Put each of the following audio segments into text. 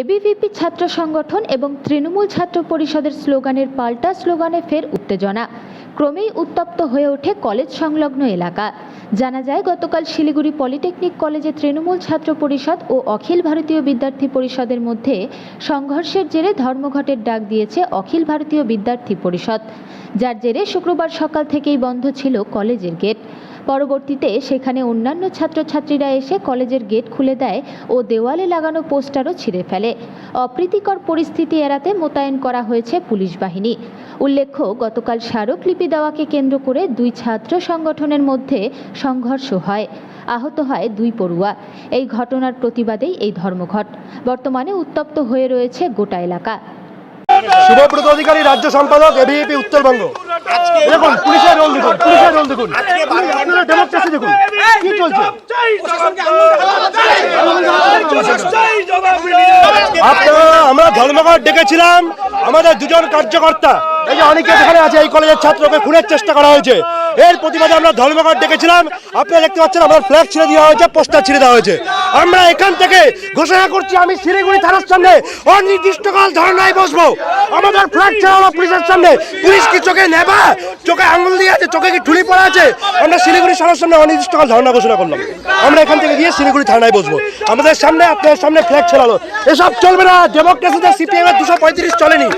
ABVP ছাত্র সংগঠন এবং তৃণমূল ছাত্র পরিষদের স্লোগানের পাল্টা স্লোগানে ফের উত্তেজনা। ক্রমেই উত্তপ্ত হয়ে ওঠে কলেজ সংলগ্ন এলাকা। জানা যায়, গতকাল শিলিগুড়ি পলিটেকনিক কলেজে তৃণমূল ছাত্র পরিষদ ও অখিল ভারতীয় বিদ্যার্থী পরিষদের মধ্যে সংঘর্ষের জেরে ধর্মঘটের ডাক দিয়েছে অখিল ভারতীয় বিদ্যার্থী পরিষদ। যার জেরে শুক্রবার সকাল থেকেই বন্ধ ছিল কলেজের গেট। পরবর্তীতে সেখানে অন্যান্য ছাত্রছাত্রীরা এসে কলেজের গেট খুলে দেয় ও দেওয়ালে লাগানো পোস্টারও ছিঁড়ে ফেলে। অপ্রীতিকর পরিস্থিতি এড়াতে মোতায়েন করা হয়েছে পুলিশ বাহিনী। উল্লেখ্য, গতকাল স্মারকলিপি দেওয়াকে কেন্দ্র করে দুই ছাত্র সংগঠনের মধ্যে সংঘর্ষ হয়। আহত হয় দুই পড়ুয়া। এই ঘটনার প্রতিবাদেই এই ধর্মঘট। বর্তমানে উত্তপ্ত হয়ে রয়েছে গোটা এলাকা। শুভব্রত অধিকারী, রাজ্য সম্পাদক এবিএপি উত্তরবঙ্গ। দেখুন পুলিশের রোল দেখুন পুলিশের রোল দেখুন। আপনারা ডেমোক্রেসি দেখুন কি চলছে? আপনারা আমরা ধর্মঘট ডেকেছিলাম। আমাদের দুজন কার্যকর্তা এই যে অনেকে এখানে আছে এই কলেজের ছাত্রকে খুনের চেষ্টা করা হয়েছে। এর প্রতিবাদে আমরা ধর্মঘট ডেকেছিলাম। আপনারা দেখতে পাচ্ছেন আমার ফ্ল্যাগ ছিঁড়ে দেওয়া হয়েছে পোস্টার ছিঁড়ে দেওয়া হয়েছে। আমরা এখান থেকে ঘোষণা করছি, আমি শিলিগুড়ি থানার সামনে অনির্দিষ্টকাল ধর্নায় বসবো। আমাদের ফ্ল্যাগ ছেড়ানো পুলিশের সামনে। পুলিশ কি চোখে নেবা? চোখে আঙুল দিয়ে আছে, চোখে কি ঠুলি পড়া আছে? আমরা শিলিগুড়ি থানার সামনে অনির্দিষ্টকাল ধর্না ঘোষণা করলাম। আমরা এখান থেকে গিয়ে শিলিগুড়ি থানায় বসবো। আমাদের সামনে আপনার সামনে ফ্ল্যাগ ছেড়ালো এসব চলবে না ডেমোক্রেসিতে সিপিএম এর দুশো পঁয়ত্রিশ চলেনি।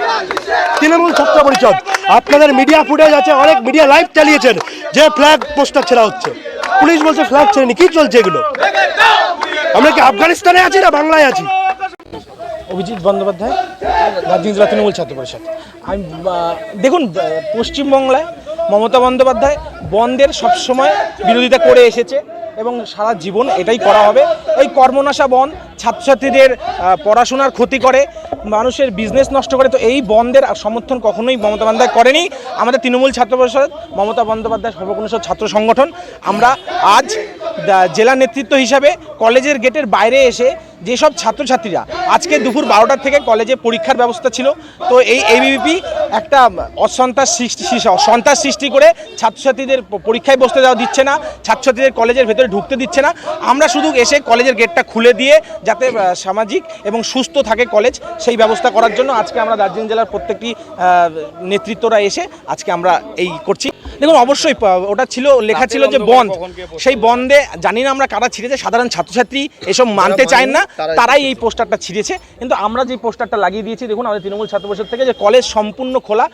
তৃণমূল ছাত্র পরিষদ, আপনাদের মিডিয়া ফুটেজ আছে, অনেক মিডিয়া লাইভ চালিয়েছেন। যে ফ্ল্যাগ পোস্টার ছেড়া হচ্ছে। পুলিশ বলছে ফ্ল্যাগ ছেড়েনি কি চলছে এগুলো? আমরা কি আফগানিস্তানে আছি না বাংলায় আছি? অভিজিৎ বন্দ্যোপাধ্যায়, দার্জিলিং জেলা তৃণমূল ছাত্র পরিষদ। আমি দেখুন পশ্চিমবাংলায় মমতা বন্দ্যোপাধ্যায় বন্ধের সবসময় বিরোধিতা করে এসেছে। এবং সারা জীবন এটাই করা হবে। এই কর্মনাশা বন ছাত্রছাত্রীদের পড়াশোনার ক্ষতি করে, মানুষের বিজনেস নষ্ট করে, তো এই বন্ধের সমর্থন কখনোই মমতা বন্দ্যোপাধ্যায় করেনি। আমাদের তৃণমূল ছাত্র পরিষদ, মমতা বন্দ্যোপাধ্যায় সর্বকনিষ্ঠ ছাত্র সংগঠন। আমরা আজ জেলা নেতৃত্ব হিসাবে কলেজের গেটের বাইরে এসে যেসব ছাত্রছাত্রীরা আজকে দুপুর বারোটার থেকে কলেজে পরীক্ষার ব্যবস্থা ছিল, তো এই এবিপি একটা অসন্ত্রাস সৃষ্টি সন্ত্রাস সৃষ্টি করে ছাত্রছাত্রীদের পরীক্ষায় বসতে দেওয়া দিচ্ছে না, ছাত্রছাত্রীদের কলেজের ভেতরে ঢুকতে দিচ্ছে না। আমরা শুধু এসে কলেজের গেটটা খুলে দিয়ে যাতে সামাজিক এবং সুস্থ থাকে কলেজ, সেই ব্যবস্থা করার জন্য আজকে আমরা দার্জিলিং জেলার প্রত্যেকটি নেতৃত্বরা এসে আজকে আমরা এই করছি। দেখুন অবশ্যই ওটা ছিল লেখা ছিল যে বন্ধ। সেই বন্ধে জানি না আমরা কারা ছিঁড়েছে সাধারণ ছাত্রছাত্রী এসব মানতে চায় না তারাই এই পোস্টারটা ছিঁড়েছে। কিন্তু আমরা যে পোস্টারটা লাগিয়ে দিয়েছি দেখুন আমাদের তৃণমূল ছাত্র পরিষদ থেকে যে কলেজ সম্পূর্ণ খোলা।